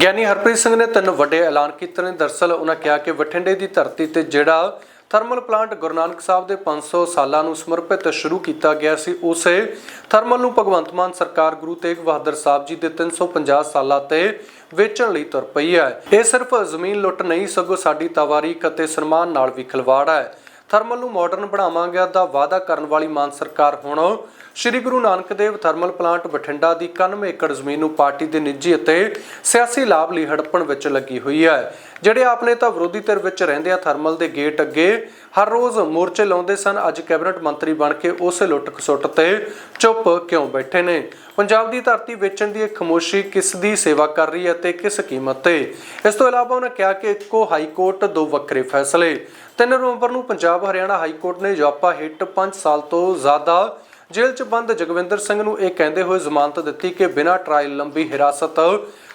ਗਿਆਨੀ ਹਰਪ੍ਰੀਤ ਸਿੰਘ ਨੇ ਤਿੰਨ ਵੱਡੇ ਐਲਾਨ ਕੀਤੇ ਨੇ। ਦਰਸਲ ਉਹਨਾਂ ਕਿਹਾ ਕਿ ਬਠਿੰਡੇ ਦੀ ਧਰਤੀ ਤੇ ਜਿਹੜਾ ਥਰਮਲ ਪਲਾਂਟ ਗੁਰੂ ਨਾਨਕ ਸਾਹਿਬ ਦੇ 500 ਸਾਲਾਂ ਨੂੰ ਸਮਰਪਿਤ ਸ਼ੁਰੂ ਕੀਤਾ ਗਿਆ ਸੀ, ਉਸੇ ਥਰਮਲ ਨੂੰ ਭਗਵੰਤ ਮਾਨ ਸਰਕਾਰ ਗੁਰੂ ਤੇਗ ਬਹਾਦਰ ਸਾਹਿਬ ਜੀ ਦੇ 350 ਸਾਲਾਂ ਤੇ ਵੇਚਣ ਲਈ ਤੁਰ ਪਈ ਹੈ। ਇਹ ਸਿਰਫ ਜ਼ਮੀਨ ਲੁੱਟ ਨਹੀਂ, ਸਗੋਂ ਸਾਡੀ ਤਵਾਰੀਖ ਅਤੇ ਸਨਮਾਨ ਨਾਲ ਵੀ ਖਿਲਵਾੜ ਹੈ। ਥਰਮਲ ਨੂੰ ਮਾਡਰਨ ਬਣਾਵਾਂਗੇ ਦਾ ਵਾਅਦਾ ਕਰਨ ਵਾਲੀ ਮਾਨ ਸਰਕਾਰ ਹੁਣ ਸ੍ਰੀ ਗੁਰੂ ਨਾਨਕ ਦੇਵ ਥਰਮਲ ਪਲਾਂਟ ਬਠਿੰਡਾ ਦੀ 91 ਏਕੜ ਜ਼ਮੀਨ ਨੂੰ ਪਾਰਟੀ ਦੇ ਨਿੱਜੀ ਅਤੇ ਸਿਆਸੀ ਲਾਭ ਲਈ ਹੜਪਣ ਵਿੱਚ ਲੱਗੀ ਹੋਈ ਹੈ। ਜਿਹੜੇ ਆਪਣੇ ਤਾਂ ਵਿਰੋਧੀ ਧਿਰ ਵਿੱਚ ਰਹਿੰਦੇ ਆ ਥਰਮਲ ਦੇ ਗੇਟ ਅੱਗੇ, ਹਰ ਰੋਜ਼ ਮੋਰਚੇ ਲਾਉਂਦੇ ਸਨ, ਅੱਜ ਕੈਬਨਿਟ ਮੰਤਰੀ ਬਣ ਕੇ ਉਸੇ ਲੁੱਟ ਖਸੁੱਟ ਤੇ ਚੁੱਪ ਕਿਉਂ ਬੈਠੇ ਨੇ? ਪੰਜਾਬ ਦੀ ਧਰਤੀ ਵੇਚਣ ਦੀ ਇਹ ਖਮੋਸ਼ੀ ਕਿਸ ਦੀ ਸੇਵਾ ਕਰ ਰਹੀ ਹੈ ਤੇ ਕਿਸ ਕੀਮਤ ਤੇ? ਇਸ ਤੋਂ ਇਲਾਵਾ ਉਹਨਾਂ ਕਿਹਾ ਕਿ ਇੱਕੋ ਹਾਈ ਕੋਰਟ ਦੋ ਵੱਖਰੇ ਫੈਸਲੇ। 3 ਨਵੰਬਰ ਨੂੰ ਪੰਜਾਬ ਹਰਿਆਣਾ ਹਾਈ ਕੋਰਟ ਨੇ ਜਾਪਾ ਹਿੱਟ 5 ਸਾਲ ਤੋਂ ਜ਼ਿਆਦਾ ਜੇਲ੍ਹ 'ਚ ਬੰਦ ਜਗਵਿੰਦਰ ਸਿੰਘ ਨੂੰ ਇਹ ਕਹਿੰਦੇ ਹੋਏ ਜ਼ਮਾਨਤ ਦਿੱਤੀ ਕਿ ਬਿਨਾਂ ਟਰਾਇਲ ਲੰਬੀ ਹਿਰਾਸਤ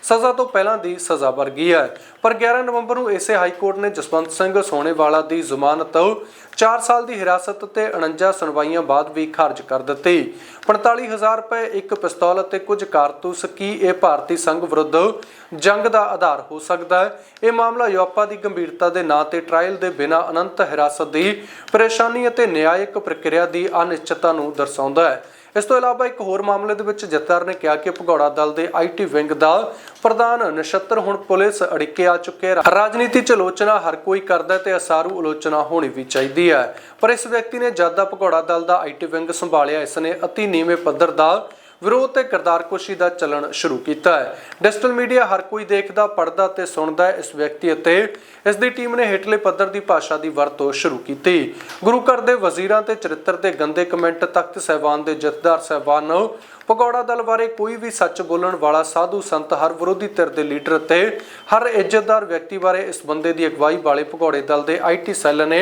ਸਜ਼ਾ ਤੋਂ ਪਹਿਲਾਂ ਦੀ ਸਜ਼ਾ ਵਰਗੀ ਹੈ। ਪਰ 11 ਨਵੰਬਰ ਨੂੰ ਇਸੇ ਹਾਈ ਕੋਰਟ ਨੇ ਜਸਵੰਤ ਸਿੰਘ ਸੋਨੇਵਾਲਾ ਦੀ ਜ਼ਮਾਨਤ 4 ਸਾਲ ਦੀ ਹਿਰਾਸਤ ਤੇ 49 ਸੁਣਵਾਈਆਂ ਬਾਅਦ ਵੀ ਖਾਰਜ ਕਰ ਦਿੱਤੀ। 45000 ਰੁਪਏ ਇੱਕ ਪਿਸਤੌਲ ਅਤੇ ਕੁਝ ਕਾਰਤੂਸ, ਕੀ ਇਹ ਭਾਰਤੀ ਸੰਘ ਵਿਰੁੱਧ ਜੰਗ ਦਾ ਆਧਾਰ ਹੋ ਸਕਦਾ ਹੈ? ਇਹ ਮਾਮਲਾ ਯੋਪਾ ਦੀ ਗੰਭੀਰਤਾ ਦੇ ਨਾਂ ਤੇ ਟ੍ਰਾਇਲ ਦੇ ਬਿਨਾਂ ਅਨੰਤ ਹਿਰਾਸਤ ਦੀ ਪਰੇਸ਼ਾਨੀ ਅਤੇ ਨਿਆਇਕ ਪ੍ਰਕਿਰਿਆ ਦੀ ਅਨਿਸ਼ਚਿਤਤਾ ਨੂੰ ਦਰਸਾਉਂਦਾ ਹੈ। ਇਸ ਤੋਂ ਇਲਾਵਾ ਇੱਕ ਹੋਰ ਮਾਮਲੇ ਦੇ ਵਿੱਚ ਜੱਤਰ ਨੇ ਕਿਹਾ ਕਿ ਭਗੌੜਾ ਦਲ ਦੇ ਆਈਟੀ ਵਿੰਗ ਦਾ ਪ੍ਰਧਾਨ ਨਛੱਤਰ ਹੁਣ ਪੁਲਿਸ ਅੜਿੱਕੇ ਆ ਚੁੱਕੇ ਹੈ ਰਾਜਨੀਤੀ ਚ ਆਲੋਚਨਾ ਹਰ ਕੋਈ ਕਰਦਾ ਹੈ ਤੇ ਅਸਾਰੂ ਆਲੋਚਨਾ ਹੋਣੀ ਵੀ ਚਾਹੀਦੀ ਹੈ। ਪਰ ਇਸ ਵਿਅਕਤੀ ਨੇ ਜਦ ਦਾ ਭਗੌੜਾ ਦਲ ਦਾ ਆਈਟੀ ਵਿੰਗ ਸੰਭਾਲਿਆ, ਇਸ ਨੇ ਅਤੀ ਨੀਵੇਂ ਪੱਧਰ ਦਾ ਵਿਰੋਧ ਤੇ ਕਿਰਦਾਰਕੁਸ਼ੀ ਦਾ ਚੱਲਣ ਸ਼ੁਰੂ ਕੀਤਾ ਹੈ। ਡਿਜੀਟਲ ਮੀਡੀਆ ਹਰ ਕੋਈ ਦੇਖਦਾ ਪੜਦਾ ਤੇ ਸੁਣਦਾ ਹੈ। ਇਸ ਵਿਅਕਤੀ ਅਤੇ ਇਸ ਦੀ ਟੀਮ ਨੇ ਹੇਠਲੇ ਪੱਧਰ ਦੀ ਭਾਸ਼ਾ ਦੀ ਵਰਤੋਂ ਸ਼ੁਰੂ ਕੀਤੀ। ਗੁਰੂ ਘਰ ਦੇ ਵਜ਼ੀਰਾਂ ਤੇ ਚਰਿੱਤਰ ਦੇ ਗੰਦੇ ਕਮੈਂਟ ਤਖਤ ਸਹਿਬਾਨ ਦੇ ਜਥੇਦਾਰ ਸਹਿਬਾਨ ਪਕੌੜਾ ਦਲ ਬਾਰੇ ਕੋਈ ਵੀ ਸੱਚ ਬੋਲਣ ਵਾਲਾ ਸਾਧੂ ਸੰਤ ਹਰ ਵਿਰੋਧੀ ਧਿਰ ਦੇ ਲੀਡਰ ਤੇ ਹਰ ਇੱਜ਼ਤਦਾਰ ਵਿਅਕਤੀ ਬਾਰੇ ਇਸ ਬੰਦੇ ਦੀ ਅਗਵਾਈ ਵਾਲੇ ਭਗੌੜੇ ਦਲ ਦੇ ਆਈਟੀ ਸੈੱਲ ਨੇ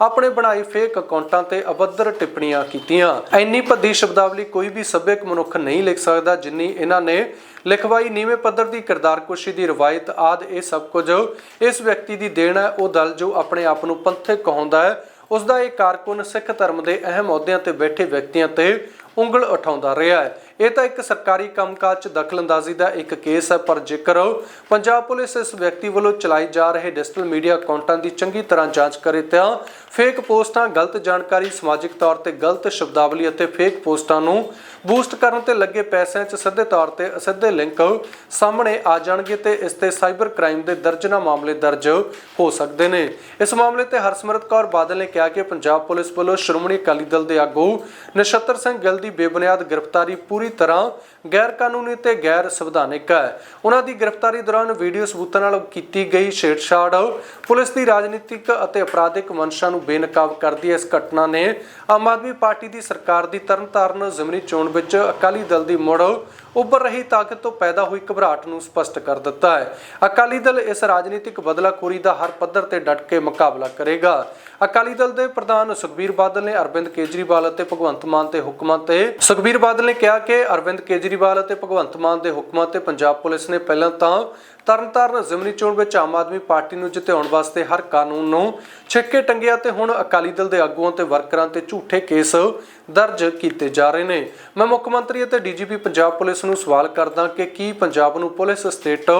ਆਪਣੇ ਬਣਾਏ ਫੇਕ ਅਕਾਊਂਟਾਂ ਤੇ ਅਬੱਦਰ ਟਿੱਪਣੀਆਂ ਕੀਤੀਆਂ। ਐਨੀ ਭੱਦੀ ਸ਼ਬਦਾਵਲੀ ਕੋਈ ਵੀ ਸੱਭਿਅਕ ਮਨੁੱਖ ਨਹੀਂ ਲਿਖ ਸਕਦਾ ਜਿੰਨੀ ਇਹਨਾਂ ਨੇ ਲਿਖਵਾਈ। ਨੀਵੇਂ ਪੱਧਰ ਦੀ ਕਿਰਦਾਰਕੁਸ਼ੀ ਦੀ ਰਵਾਇਤ ਆਦ, ਇਹ ਸਭ ਕੁਝ ਇਸ ਵਿਅਕਤੀ ਦੀ ਦੇਣ ਹੈ। ਉਹ ਦਲ ਜੋ ਆਪਣੇ ਆਪ ਨੂੰ ਪੰਥਕ ਕਹਾਉਂਦਾ ਹੈ ਉਸ ਦਾ ਇਹ ਕਾਰਕੁਨ ਸਿੱਖ ਧਰਮ ਦੇ ਅਹਿਮ ਅਹੁਦਿਆਂ ਤੇ ਬੈਠੇ ਵਿਅਕਤੀਆਂ ਤੇ ਉਂਗਲ ਉਠਾਉਂਦਾ ਰਿਹਾ ਹੈ। ਇਹ ਤਾਂ ਇੱਕ ਸਰਕਾਰੀ ਕੰਮਕਾਜ 'ਚ ਦਖਲਅੰਦਾਜ਼ੀ ਦਾ ਇੱਕ ਕੇਸ ਹੈ, ਪਰ ਜੇਕਰ ਪੰਜਾਬ ਪੁਲਿਸ ਇਸ ਵਿਅਕਤੀ ਵੱਲੋਂ ਚਲਾਈ ਜਾ ਰਹੇ ਡਿਜੀਟਲ ਮੀਡੀਆ ਅਕਾਊਂਟਾਂ ਦੀ ਚੰਗੀ ਤਰ੍ਹਾਂ ਜਾਂਚ ਕਰੇ ਤਾਂ ਫੇਕ ਪੋਸਟਾਂ, ਗਲਤ ਜਾਣਕਾਰੀ, ਸਮਾਜਿਕ ਤੌਰ ਤੇ ਗਲਤ ਸ਼ਬਦਾਵਲੀ ਅਤੇ ਫੇਕ ਪੋਸਟਾਂ ਨੂੰ ਬੂਸਟ ਕਰਨ ਤੇ ਲੱਗੇ ਪੈਸਿਆਂ 'ਚ ਸਿੱਧੇ ਤੌਰ ਤੇ ਅਸਿੱਧੇ ਲਿੰਕ ਸਾਹਮਣੇ ਆ ਜਾਣਗੇ ਤੇ ਇਸ ਤੇ ਸਾਈਬਰ ਕ੍ਰਾਈਮ ਦੇ ਦਰਜਨਾ ਮਾਮਲੇ ਦਰਜ ਹੋ ਸਕਦੇ ਨੇ। ਇਸ ਮਾਮਲੇ ਤੇ ਹਰਸਿਮਰਤ ਕੌਰ ਬਾਦਲ ਨੇ ਕਿਹਾ ਕਿ ਪੰਜਾਬ ਪੁਲਿਸ ਵੱਲੋਂ ਸ਼੍ਰੋਮਣੀ ਅਕਾਲੀ ਦਲ ਦੇ ਆਗੂ ਨਛੱਤਰ ਸਿੰਘ ਗਿੱਲ ਦੀ ਬੇਬੁਨਿਆਦ ਗ੍ਰਿਫਤਾਰੀ ਪੂਰੀ ਤਰ੍ਹਾਂ ਗੈਰ ਕਾਨੂੰਨੀ ਤੇ ਗੈਰ ਸੰਵਿਧਾਨਿਕ ਹੈ। ਉਹਨਾਂ ਦੀ ਗ੍ਰਿਫਤਾਰੀ ਦੌਰਾਨ ਵੀਡੀਓ ਸਬੂਤਾਂ ਨਾਲ ਕੀਤੀ ਗਈ ਛੇੜਛਾੜ ਪੁਲਿਸ ਦੀ ਰਾਜਨੀਤਿਕ ਅਤੇ ਅਪਰਾਧਿਕ ਮਨਸ਼ਾ ਨੂੰ ਬੇਨਕਾਬ ਕਰਦੀ ਇਸ ਘਟਨਾ ਨੇ ਆਮ ਆਦਮੀ ਪਾਰਟੀ ਦੀ ਸਰਕਾਰ ਦੀ ਤਰਨਤਾਰਨ ਜ਼ਮਨੀ ਚੋਣ ਵਿੱਚ ਅਕਾਲੀ ਦਲ ਦੀ ਮੁੜ ਉੱਭਰ ਰਹੀ ਤਾਕਤ ਤੋਂ ਪੈਦਾ ਹੋਈ ਘਬਰਾਹਟ ਨੂੰ ਸਪਸ਼ਟ ਕਰ ਦਿੱਤਾ ਹੈ। ਅਕਾਲੀ ਦਲ ਇਸ ਰਾਜਨੀਤਿਕ ਬਦਲਾਖੋਰੀ ਦਾ ਹਰ ਪੱਧਰ ਤੇ ਡਟ ਕੇ ਮੁਕਾਬਲਾ ਕਰੇਗਾ। ਅਕਾਲੀ ਦਲ ਦੇ ਪ੍ਰਧਾਨ ਸੁਖਬੀਰ ਬਾਦਲ ਨੇ ਅਰਵਿੰਦ ਕੇਜਰੀਵਾਲ ਅਤੇ ਭਗਵੰਤ ਮਾਨ ਦੇ ਹੁਕਮਾਂ ਤੇ ਸੁਖਬੀਰ ਬਾਦਲ ਨੇ ਕਿਹਾ ਕਿ ਅਰਵਿੰਦ ਕੇਜਰੀਵਾਲ ਅਤੇ ਭਗਵੰਤ ਮਾਨ ਦੇ ਹੁਕਮਾਂ ਤੇ ਪੰਜਾਬ ਪੁਲਿਸ ਨੇ ਪਹਿਲਾਂ ਤਾਂ ਤਰਨਤਾਰਨ ਜ਼ਿਮਨੀ ਚੋਣ ਵਿੱਚ ਆਮ ਆਦਮੀ ਪਾਰਟੀ ਨੂੰ ਜਿਤਾਉਣ ਵਾਸਤੇ ਹਰ ਕਾਨੂੰਨ ਨੂੰ ਛਿੱਕੇ ਟੰਗਿਆ ਤੇ ਹੁਣ ਅਕਾਲੀ ਦਲ ਦੇ ਆਗੂਆਂ ਤੇ ਵਰਕਰਾਂ ਤੇ ਝੂਠੇ ਕੇਸ ਦਰਜ ਕੀਤੇ ਜਾ ਰਹੇ ਨੇ। ਮੈਂ ਮੁੱਖ ਮੰਤਰੀ ਅਤੇ ਡੀਜੀਪੀ ਪੰਜਾਬ ਪੁਲਿਸ ਨੂੰ ਸਵਾਲ ਕਰਦਾ ਕਿ ਕੀ ਪੰਜਾਬ ਨੂੰ ਪੁਲਿਸ ਸਟੇਟ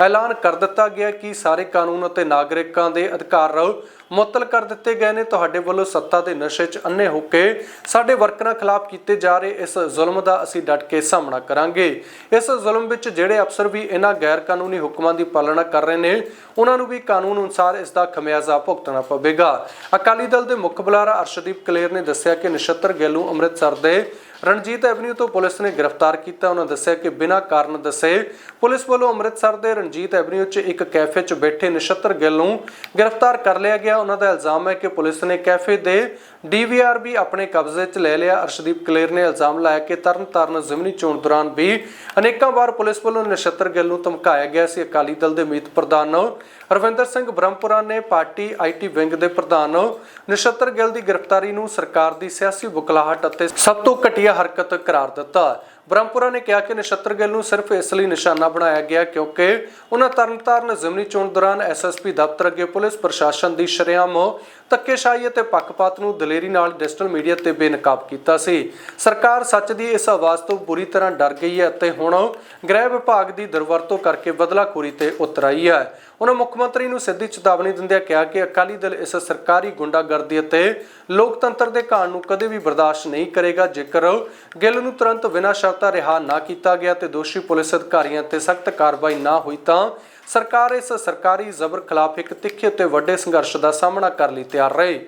ਐਲਾਨ ਕਰ ਦਿੱਤਾ ਗਿਆ ਕਿ ਸਾਰੇ ਕਾਨੂੰਨ ਅਤੇ ਨਾਗਰਿਕਾਂ ਦੇ ਅਧਿਕਾਰ ਮੁਅੱਤਲ ਕਰ ਦਿੱਤੇ ਗਏ ਨੇ? ਤੁਹਾਡੇ ਵੱਲੋਂ ਸੱਤਾ ਦੇ ਨਸ਼ੇ 'ਚ ਅੰਨੇ ਹੋ ਕੇ ਸਾਡੇ ਵਰਕਰਾਂ ਖਿਲਾਫ ਕੀਤੇ ਜਾ ਰਹੇ ਇਸ ਜ਼ੁਲਮ ਦਾ ਅਸੀਂ ਡਟ ਕੇ ਸਾਹਮਣਾ ਕਰਾਂਗੇ। ਇਸ ਜ਼ੁਲਮ ਵਿੱਚ ਜਿਹੜੇ ਅਫਸਰ ਵੀ ਇਹਨਾਂ ਗੈਰ ਕਾਨੂੰਨੀ ਹੁਕਮਾਂ ਦੀ ਪਾਲਣਾ ਕਰ ਰਹੇ ਨੇ। ਉਹਨਾਂ ਨੂੰ ਵੀ ਕਾਨੂੰਨ ਅਨੁਸਾਰ ਇਸ ਦਾ ਖਮਿਆਜ਼ਾ ਭੁਗਤਣਾ ਪਵੇਗਾ। ਅਕਾਲੀ ਦਲ ਦੇ ਮੁੱਖ ਬੁਲਾਰਾ ਅਰਸ਼ਦੀਪ ਕਲੇਰ ਨੇ ਦੱਸਿਆ ਕਿ ਨਛੱਤਰ ਗੈਲੂ ਅੰਮ੍ਰਿਤਸਰ ਦੇ ਰਣਜੀਤ ਐਵਨਿਊ ਤੋਂ ਪੁਲਿਸ ਨੇ ਗ੍ਰਿਫਤਾਰ ਕੀਤਾ। ਉਹਨਾਂ ਦੱਸਿਆ ਕਿ ਬਿਨਾਂ ਕਾਰਨ ਦੱਸੇ ਪੁਲਿਸ ਵੱਲੋਂ ਅੰਮ੍ਰਿਤਸਰ ਦੇ ਰਣਜੀਤ ਐਵਨਿਊ 'ਚ ਇੱਕ ਕੈਫੇ 'ਚ ਬੈਠੇ ਨਛੱਤਰ ਗਿੱਲ ਨੂੰ ਗ੍ਰਿਫਤਾਰ ਕਰ ਲਿਆ ਗਿਆ। ਉਹਨਾਂ ਦਾ ਇਲਜ਼ਾਮ ਹੈ ਕਿ ਪੁਲਿਸ ਨੇ ਕੈਫੇ ਦੇ ਡੀਵੀਆਰ ਵੀ ਆਪਣੇ ਕਬਜ਼ੇ 'ਚ ਲੈ ਲਿਆ। ਅਰਸ਼ਦੀਪ ਕਲੇਰ ਨੇ ਇਲਜ਼ਾਮ ਲਾਇਆ ਕਿ ਤਰਨਤਾਰਨ ਜ਼ਿਮਨੀ ਚੋਣ ਦੌਰਾਨ ਵੀ ਅਨੇਕਾਂ ਵਾਰ ਪੁਲਿਸ ਵੱਲੋਂ ਨਛੱਤਰ ਗਿੱਲ ਨੂੰ ਧਮਕਾਇਆ ਗਿਆ ਸੀ। ਅਕਾਲੀ ਦਲ ਦੇ ਮੀਤ ਪ੍ਰਧਾਨ ਰਵਿੰਦਰ ਸਿੰਘ ਬ੍ਰਹਮਪੁਰਾ ਨੇ ਪਾਰਟੀ ਆਈਟੀ ਵਿੰਗ ਦੇ ਪ੍ਰਧਾਨ ਨਛੱਤਰ ਗਿੱਲ ਦੀ ਗ੍ਰਿਫਤਾਰੀ ਨੂੰ ਸਰਕਾਰ ਦੀ ਸਿਆਸੀ ਬੁਕਲਾਹਟ ਅਤੇ ਸਭ ਤੋਂ ਘਟੀਆ ਹਰਕਤ ਕਰਾਰ ਦਿੱਤਾ। ਬ੍ਰਹਮਪੁਰਾ ਨੇ ਕਿਹਾ ਕਿ ਨਛੱਤਰ ਗਿੱਲ ਨੂੰ ਸਿਰਫ ਇਸ ਲਈ ਨਿਸ਼ਾਨਾ ਬਣਾਇਆ ਗਿਆ ਕਿਉਂਕਿ ਉਹਨਾਂ ਤਰਨਤਾਰਨ ਜ਼ਿਮਨੀ ਚੋਣ ਦੌਰਾਨ ਐਸਐਸਪੀ ਦਫ਼ਤਰ ਅੱਗੇ ਪੁਲਿਸ ਪ੍ਰਸ਼ਾਸਨ ਦੀ ਸ਼ਰੇਆਮ ਧੱਕੇਸ਼ਾਹੀ ਅਤੇ ਪੱਖਪਾਤ ਨੂੰ ਦਲੇਰੀ ਨਾਲ ਡਿਜੀਟਲ ਮੀਡੀਆ ਤੇ ਬੇਨਕਾਬ ਕੀਤਾ ਸੀ। ਸਰਕਾਰ ਸੱਚ ਦੀ ਇਸ ਆਵਾਜ਼ ਤੋਂ ਬੁਰੀ ਤਰ੍ਹਾਂ ਡਰ ਗਈ ਹੈ ਅਤੇ ਹੁਣ ਗ੍ਰਹਿ ਵਿਭਾਗ ਦੀ ਦੁਰਵਰਤੋਂ ਕਰਕੇ ਬਦਲਾਖੋਰੀ ਤੇ ਉਤਰ ਆਈ ਹੈ। ਉਹਨਾਂ ਮੁੱਖ ਮੰਤਰੀ ਨੂੰ ਸਿੱਧੀ ਚੇਤਾਵਨੀ ਦਿੰਦਿਆਂ ਕਿਹਾ ਕਿ ਅਕਾਲੀ ਦਲ ਇਸ ਸਰਕਾਰੀ ਗੁੰਡਾਗਰਦੀ ਅਤੇ ਲੋਕਤੰਤਰ ਦੇ ਘਾਣ ਨੂੰ ਕਦੇ ਵੀ ਬਰਦਾਸ਼ਤ ਨਹੀਂ ਕਰੇਗਾ। ਜੇਕਰ ਗਿੱਲ ਨੂੰ ਤੁਰੰਤ ਬਿਨਾਂ ਸ਼ਰਤਾਂ ਰਿਹਾ ਨਾ ਕੀਤਾ ਗਿਆ ਤੇ ਦੋਸ਼ੀ ਪੁਲਿਸ ਅਧਿਕਾਰੀਆਂ ਤੇ ਸਖਤ ਕਾਰਵਾਈ ਨਾ ਹੋਈ ਤਾਂ ਸਰਕਾਰ ਇਸ ਸਰਕਾਰੀ ਜ਼ਬਰ ਖਿਲਾਫ ਇੱਕ ਤਿੱਖੇ ਤੇ ਵੱਡੇ ਸੰਘਰਸ਼ ਦਾ ਸਾਹਮਣਾ ਕਰਨ ਲਈ ਤਿਆਰ ਰਹੇ।